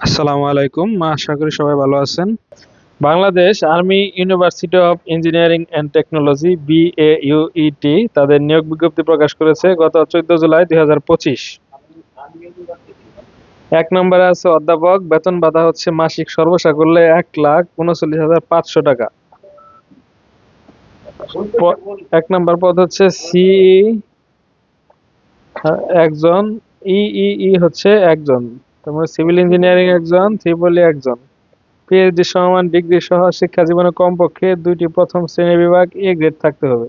আসসালামু আলাইকুম। আশা করি সবাই ভালো আছেন। Bangladesh army university of engineering and technology BAUET তাদের নিয়োগ বিজ্ঞপ্তি প্রকাশ করেছে গত চোদ্দ জুলাই দুই এক নম্বরে আছে অধ্যাপক, বেতন ভাতা হচ্ছে মাসিক সর্বসাকুল্যে এক লাখ উনচল্লিশ হাজার পাঁচশো টাকা। এক নম্বর পদ হচ্ছে সিই একজন ইই হচ্ছে একজন। তারপরে সিভিল ইঞ্জিনিয়ারিং একজন ত্রিপলি একজন। পিএইচডি সমান ডিগ্রি সহ শিক্ষা জীবনে কমপক্ষে দুইটি প্রথম শ্রেণি বিভাগ এ গ্রেড থাকতে হবে।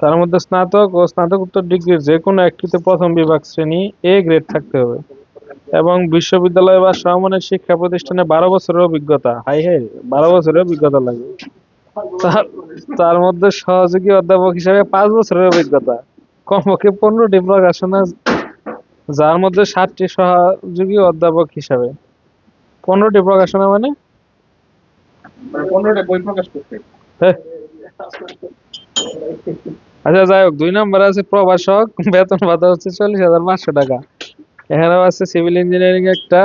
তার মধ্যে স্নাতক ও স্নাতকোত্তর ডিগ্রির যে কোনো একটিতে প্রথম বিভাগ শ্রেণি এ গ্রেড থাকতে হবে এবং বিশ্ববিদ্যালয় বা সমমানের শিক্ষা প্রতিষ্ঠানে বারো বছরের অভিজ্ঞতা। হাই হাই, বারো বছরের অভিজ্ঞতা লাগে তার তার মধ্যে সহযোগী অধ্যাপক হিসাবে পাঁচ বছরের অভিজ্ঞতা। কমপক্ষে পনেরোটি প্রকাশনা যার মধ্যে সাতটি সহযোগী অধ্যাপক হিসাবে। পনেরোটি প্রকাশনা মানে? পনেরোটা বই প্রকাশ করতে। হ্যাঁ। আচ্ছা যাই হোক দুই নম্বরে আছে প্রভাষক বেতন ভাতা হচ্ছে চল্লিশ হাজার পাঁচশো টাকা। এখানেও আছে সিভিল ইঞ্জিনিয়ারিং একটা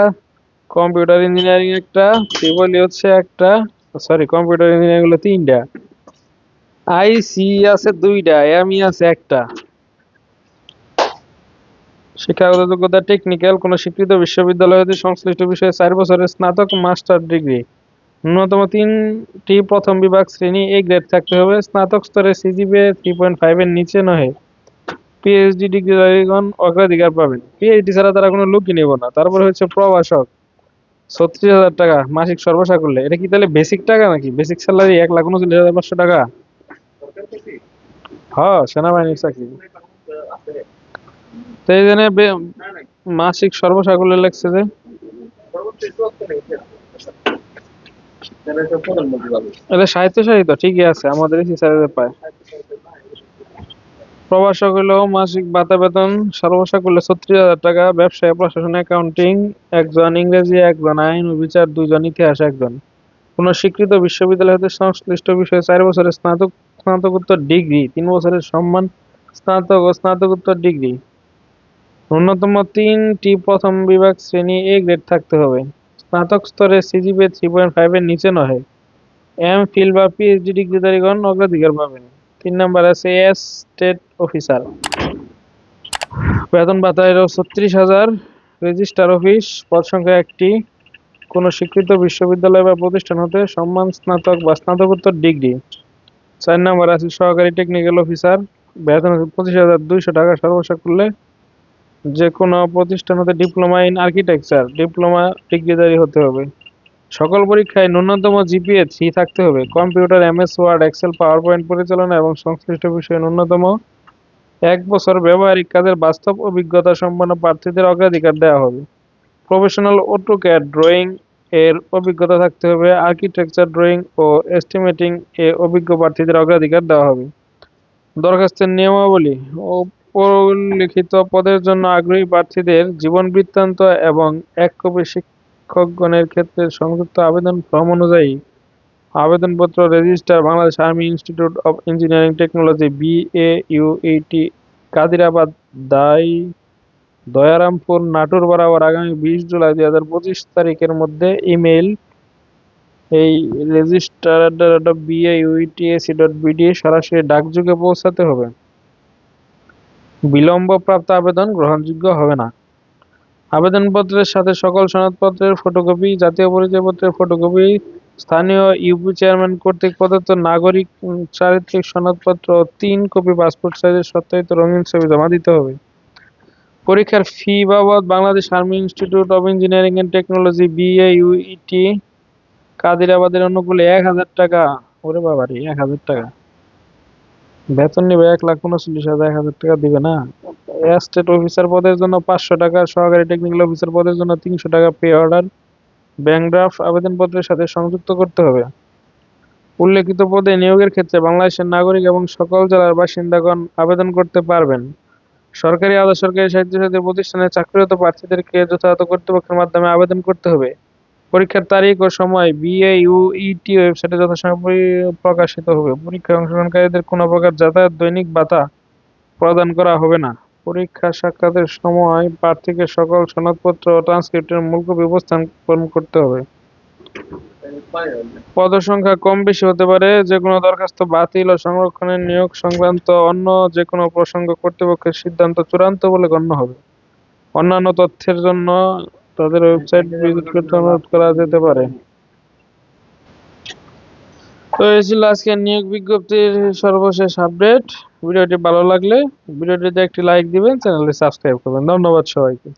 কম্পিউটার ইঞ্জিনিয়ারিং একটা সিভিল হচ্ছে একটা সরি কম্পিউটার ইঞ্জিনিয়ারিং হলো তিনটা। আইসি আছে দুইটা এমই আছে একটা। শিক্ষাগত যোগ্যতা টেকনিক্যাল কোন স্বীকৃত বিশ্ববিদ্যালয় হতে সংশ্লিষ্ট বিষয়ে চার বছরের স্নাতক মাস্টার ডিগ্রি। ন্যূনতম তিনটি প্রথম বিভাগ শ্রেণি এ গ্রেড থাকতে হবে। স্নাতক স্তরে সিজিপিএ থ্রি পয়েন্ট ফাইভের নিচে নয় পিএইচডি ডিগ্রিধারীগণ অগ্রাধিকার পাবেন। পিএইচডি ছাড়া তারা কোনো লোকই নেব না। তারপরে হচ্ছে প্রভাষক। ছত্রিশ হাজার টাকা মাসিক সর্বসা করলে এটা কি তাহলে বেসিক টাকা নাকি? বেসিক স্যালারি এক লাখ উনচল্লিশ হাজার পাঁচশো টাকা? হ্যাঁ সেনাবাহিনীর চাকরি। তো জন্য মাসিক সর্বসাকুল্যে লেগছে যে এটা সাহিত্য সাহিত্য ঠিকই আছে, আমাদের পায়। প্রবাসক হলো মাসিক ভাতা বেতন, সর্বসাকুল্য ছত্রিশ হাজার টাকা, ব্যবসায়, প্রশাসন, অ্যাকাউন্টিং, একজন ইংরেজি, একজন আইন ও বিচার, দুইজন ইতিহাস, একজন। কোন স্বীকৃত বিশ্ববিদ্যালয় হতে সংশ্লিষ্ট বিষয়ে চার বছরের স্নাতক স্নাতকোত্তর ডিগ্রি, তিন বছরের সম্মান, স্নাতক ও স্নাতকোত্তর ডিগ্রি। ন্যূনতম তিনটি প্রথম বিভাগ শ্রেণি এ গ্রেড থাকতে হবে। স্নাতক স্তরে সিজিপিএ থ্রি পয়েন্ট ফাইভের নিচে নয়। এম ফিল বা পিএইচডি ডিগ্রিধারীগণ অগ্রাধিকার পাবেন। তিন নম্বর আছে এস স্টেট অফিসার বেতন ভাতা এর ছত্রিশ হাজার। রেজিস্টার অফিস পদ সংখ্যা একটি। কোন স্বীকৃত বিশ্ববিদ্যালয় বা প্রতিষ্ঠান হতে সম্মান স্নাতক বা স্নাতকোত্তর ডিগ্রি। চার নম্বর আছে সহকারী টেকনিক্যাল অফিসার বেতন পঁচিশ হাজার দুইশো টাকা সর্বসাকুল্যে যে কোনো প্রতিষ্ঠান হতে ডিপ্লোমা ইন আর্কিটেকচার ডিপ্লোমা ডিগ্রিধারী হতে হবে। সকল পরীক্ষায় ন্যূনতম জিপিএ থ্রি থাকতে হবে। Computer MS Word Excel PowerPoint পরিচালনা এবং সংশ্লিষ্ট বিষয়ে ন্যূনতম এক বছর ব্যবহারিক কাজের বাস্তব অভিজ্ঞতা সম্পন্ন প্রার্থীদের অগ্রাধিকার দেওয়া হবে। প্রফেশনাল অটোক্যাড ড্রয়িং এর অভিজ্ঞতা থাকতে হবে। আর্কিটেকচার ড্রয়িং ও এস্টিমেটিং এ অভিজ্ঞ প্রার্থীদের অগ্রাধিকার দেওয়া হবে। দরখাস্তের নিয়মাবলী ও লিখিত পদের জন্য আগ্রহী প্রার্থীদের জীবন বৃত্তান্ত এবং এক কপি শিক্ষকগণের ক্ষেত্রে সংযুক্ত আবেদন ফর্ম অনুযায়ী আবেদনপত্র register Bangladesh army institute of engineering technology BAUET Kadirabad, দাই, দয়ারামপুর নাটোর বরাবর আগামী বিশ জুলাই দুই হাজার পঁচিশ তারিখের মধ্যে ইমেইল এই রেজিস্টার বিএইউইটিএসি ডট বিডি সরাসরি ডাকযোগে পৌঁছাতে হবে। বিলম্বপ্রাপ্ত আবেদন গ্রহণযোগ্য হবে না। আবেদনপত্রের সাথে সকল সনদপত্রের ফটোকপি, জাতীয় পরিচয়পত্রের ফটোকপি, স্থানীয় ইউপি চেয়ারম্যান কর্তৃক প্রদত্ত নাগরিক চারিত্রিক সনদপত্র ও তিন কপি পাসপোর্ট সাইজের সত্যায়িত রঙিন ছবি জমা দিতে হবে। পরীক্ষার ফি বাবদ Bangladesh army institute of engineering and technology BAUET, কাদিরাবাদের অনুকূলে এক হাজার টাকা। ওরে বাবা রে এক হাজার টাকা। বেতন নিবে এক লাখ উনচল্লিশ হাজার, এক হাজার টাকা দিবে না? স্টেট অফিসার পদের জন্য পাঁচশো টাকা, সহকারী টেকনিক্যাল অফিসার পদের জন্য তিনশো টাকা পে অর্ডার ব্যাংক ড্রাফট আবেদনপত্রের সাথে সংযুক্ত করতে হবে। উল্লেখিত পদে নিয়োগের ক্ষেত্রে বাংলাদেশের নাগরিক এবং সকল জেলার বাসিন্দাগণ আবেদন করতে পারবেন। সরকারি আধা সরকারি স্বায়ত্তশাসিত প্রতিষ্ঠানে চাকরিরত প্রার্থীদেরকে যথাযথ কর্তৃপক্ষের মাধ্যমে আবেদন করতে হবে। পরীক্ষার তারিখ ও সময় বিএইউইটি ওয়েবসাইটে যথাসময় প্রকাশিত হবে। পরীক্ষায় অংশগ্রহণকারীদের কোনো প্রকার যাতায়াত দৈনিক ভাতা প্রদান করা হবে না। পরীক্ষা সাক্ষাতের সময় প্রার্থীকে সকল সনদপত্র ও ট্রান্সক্রিপ্টের মূল কপি উপস্থাপন করতে হবে। পদসংখ্যা কম বেশি হতে পারে যে কোনো দরখাস্ত বাতিল ও সংরক্ষণের নিয়োগ সংক্রান্ত অন্য যে কোনো প্রসঙ্গ কর্তৃপক্ষের সিদ্ধান্ত চূড়ান্ত বলে গণ্য হবে। অন্যান্য তথ্যের জন্য তাদের ওয়েবসাইট ভিজিট করতে অনুরোধ করা যেতে পারে। তো এই ছিল আজকের নিয়োগ বিজ্ঞপ্তির সর্বশেষ আপডেট ভিডিওটি ভালো লাগলে, ভিডিওটিতে একটি লাইক দিবেন চ্যানেলটি সাবস্ক্রাইব করবেন। ধন্যবাদ সবাইকে।